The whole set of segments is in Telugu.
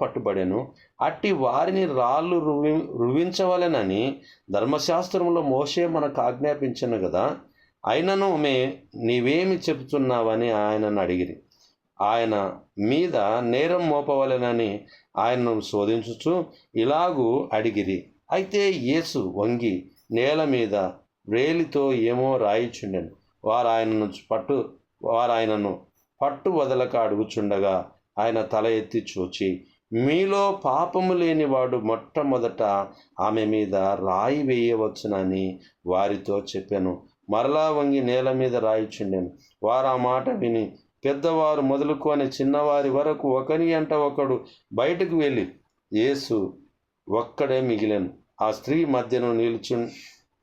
పట్టుబడెను. అట్టి వారిని రాళ్ళు రువి రువించవలెనని ధర్మశాస్త్రంలో మోసే మనకు ఆజ్ఞాపించను కదా అయినను మే నీవేమి చెబుతున్నావని ఆయనను అడిగిరి. ఆయన మీద నేరం మోపవలెనని ఆయనను శోధించుచు ఇలాగూ అడిగిరి. అయితే యేసు వంగి నేల మీద వ్రేలితో ఏమో రాయిచుండెను. వారు ఆయనను పట్టు వారు ఆయనను పట్టు వదలక అడుగుచుండగా ఆయన తల ఎత్తి చూచి మీలో పాపము లేనివాడు మొట్టమొదట ఆమె మీద రాయి వేయవచ్చునని వారితో చెప్పాను. మరలా వంగి నేల మీద రాయిచుండెను వారు ఆ మాట విని పెద్దవారు మొదలుకొని చిన్నవారి వరకు ఒకని అంట ఒకడు బయటకు వెళ్ళి యేసు ఒక్కడే మిగిలాను. ఆ స్త్రీ మధ్యను నిలుచు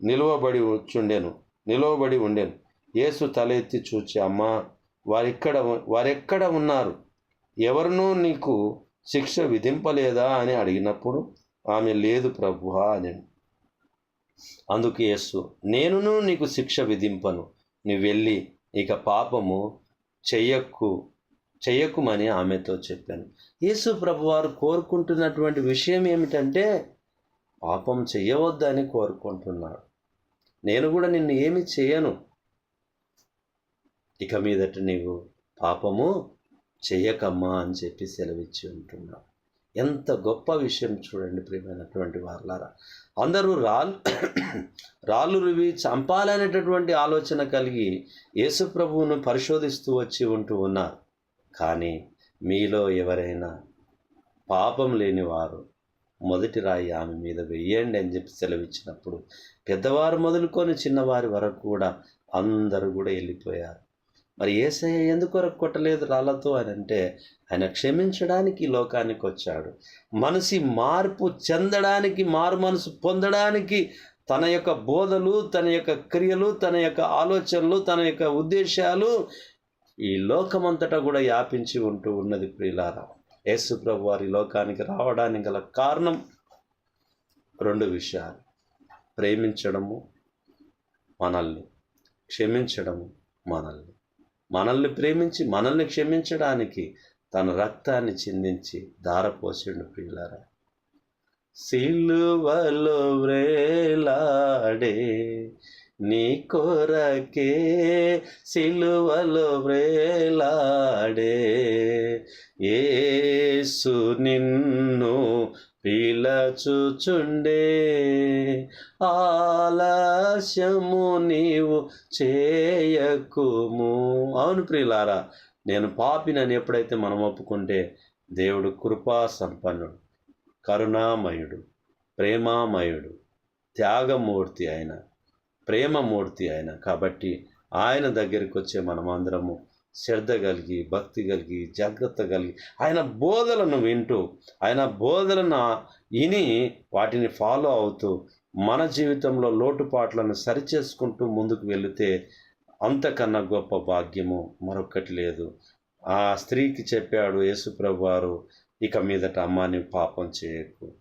నిలువబడి చుండెను నిలువబడి ఉండెను. యేసు తల ఎత్తి చూచి అమ్మా వారిక్కడ వారెక్కడ ఉన్నారు? ఎవరినూ నీకు శిక్ష విధింపలేదా అని అడిగినప్పుడు ఆమె లేదు ప్రభువా అని అందుకు యేసు నేనును నీకు శిక్ష విధింపను. నువ్వు వెళ్ళి ఇక పాపము చెయ్యకు చెయ్యకుమని ఆమెతో చెప్పాను. యేసు ప్రభువారు కోరుకుంటున్నటువంటి విషయం ఏమిటంటే పాపం చెయ్యవద్దని కోరుకుంటున్నాడు. నేను కూడా నిన్ను ఏమి చేయను ఇక మీదట నీవు పాపము చెయ్యకమ్మా అని చెప్పి సెలవిచ్చి ఉంటున్నాం. ఎంత గొప్ప విషయం చూడండి ప్రియమైనటువంటి వాళ్ళారా అందరూ రాళ్ళు రాళ్ళు రువి చంపాలనేటటువంటి ఆలోచన కలిగి యేసుప్రభువును పరిశోధిస్తూ వచ్చి ఉంటూ ఉన్నారు. కానీ మీలో ఎవరైనా పాపం లేని వారు మొదటి రాయి ఆమె మీద వెయ్యండి అని చెప్పి సెలవిచ్చినప్పుడు పెద్దవారు మొదలుకొని చిన్నవారి వరకు కూడా అందరూ కూడా వెళ్ళిపోయారు. మరి ఏసయ్య ఎందుకు వరకు కొట్టలేదు రాళ్ళతో అని అంటే ఆయన క్షమించడానికి ఈ లోకానికి వచ్చాడు. మనసి మార్పు చెందడానికి మారు మనసు పొందడానికి తన యొక్క బోధలు తన యొక్క క్రియలు తన యొక్క ఆలోచనలు తన యొక్క ఉద్దేశాలు ఈ లోకమంతటా కూడా వ్యాపించి ఉంటూ ఉన్నది ప్రియులారా. యేసు ప్రభు వారి లోకానికి రావడానికి గల కారణం రెండు విషయాలు. ప్రేమించడము మనల్ని క్షమించడము మనల్ని. మనల్ని ప్రేమించి మనల్ని క్షమించడానికి తన రక్తాన్ని చిందించి ధారపోసిండు ప్రియులారా. సిలువలో వ్రేలాడే నీ కొరకే సిలువలో వ్రేలాడే ఏసు నిన్ను పిలచుచుండే. దాస్యము నీవు చేయకుము. అవును ప్రియులారా నేను పాపినని ఎప్పుడైతే మనం ఒప్పుకుంటే దేవుడు కృపా సంపన్నుడు కరుణామయుడు ప్రేమామయుడు త్యాగమూర్తి ఆయన ప్రేమమూర్తి ఆయన కాబట్టి ఆయన దగ్గరికి వచ్చే మనమందరము శ్రద్ధ కలిగి భక్తి కలిగి జాగ్రత్త కలిగి ఆయన బోధలను వింటూ ఆయన బోధలను విని వాటిని ఫాలో అవుతూ మన జీవితంలో లోటుపాట్లను సరిచేసుకుంటూ ముందుకు వెళితే అంతకన్నా గొప్ప భాగ్యము మరొకటి లేదు. ఆ స్త్రీకి చెప్పాడు యేసుప్రభు వారు ఇక మీదట అమ్మాని పాపం చేయకు.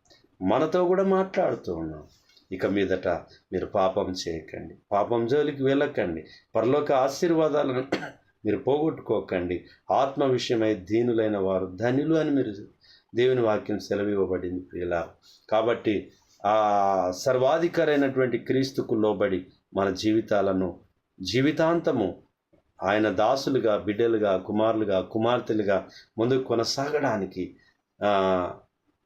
మనతో కూడా మాట్లాడుతూ ఉన్నాం. ఇక మీదట మీరు పాపం చేయకండి. పాపం జోలికి వెళ్ళకండి. పరలోక ఆశీర్వాదాలను మీరు పోగొట్టుకోకండి. ఆత్మ విషయమై దీనులైన వారు ధనులు అని మీరు దేవుని వాక్యం సెలవివ్వబడింది ఇలా కాబట్టి ఆ సర్వాధికారైనటువంటి క్రీస్తుకు లోబడి మన జీవితాలను జీవితాంతము ఆయన దాసులుగా బిడ్డలుగా కుమారులుగా కుమార్తెలుగా ముందుకు కొనసాగడానికి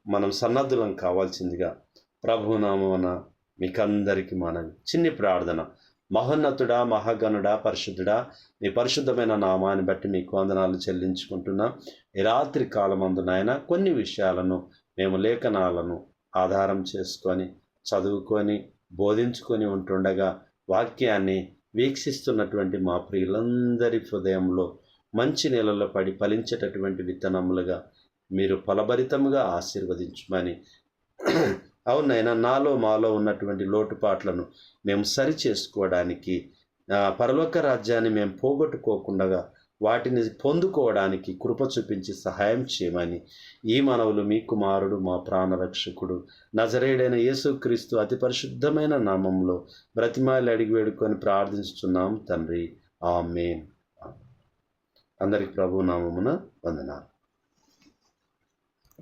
మనం సన్నద్ధులం కావాల్సిందిగా ప్రభునామన మీకందరికీ మనవి చిన్ని ప్రార్థన. మహోన్నతుడా మహాగణుడా పరిశుద్ధుడా మీ పరిశుద్ధమైన నామాన్ని బట్టి మీకు వందనాలు చెల్లించుకుంటున్నాం. ఈ రాత్రి కాలం అందునైనా కొన్ని విషయాలను మేము లేఖనాలను ఆధారం చేసుకొని చదువుకొని బోధించుకొని ఉంటుండగా వాక్యాన్ని వీక్షిస్తున్నటువంటి మా ప్రియులందరి హృదయంలో మంచి నీళ్ళలో పడి ఫలించేటటువంటి విత్తనములుగా మీరు ఫలభరితముగా ఆశీర్వదించమని. అవునైనా నాలో మాలో ఉన్నటువంటి లోటుపాట్లను మేము సరి చేసుకోవడానికి పరలోక రాజ్యాన్ని మేము పోగొట్టుకోకుండా వాటిని పొందుకోవడానికి కృప చూపించి సహాయం చేయమని ఈ మనవులు మీ కుమారుడు మా ప్రాణరక్షకుడు నజరేడైన యేసుక్రీస్తు అతి పరిశుద్ధమైన నామంలో బ్రతిమాలి అడిగి వేడుకొని ప్రార్థిస్తున్నాం తండ్రి. ఆమెన్. అందరికి ప్రభు నామమున వందనాలు.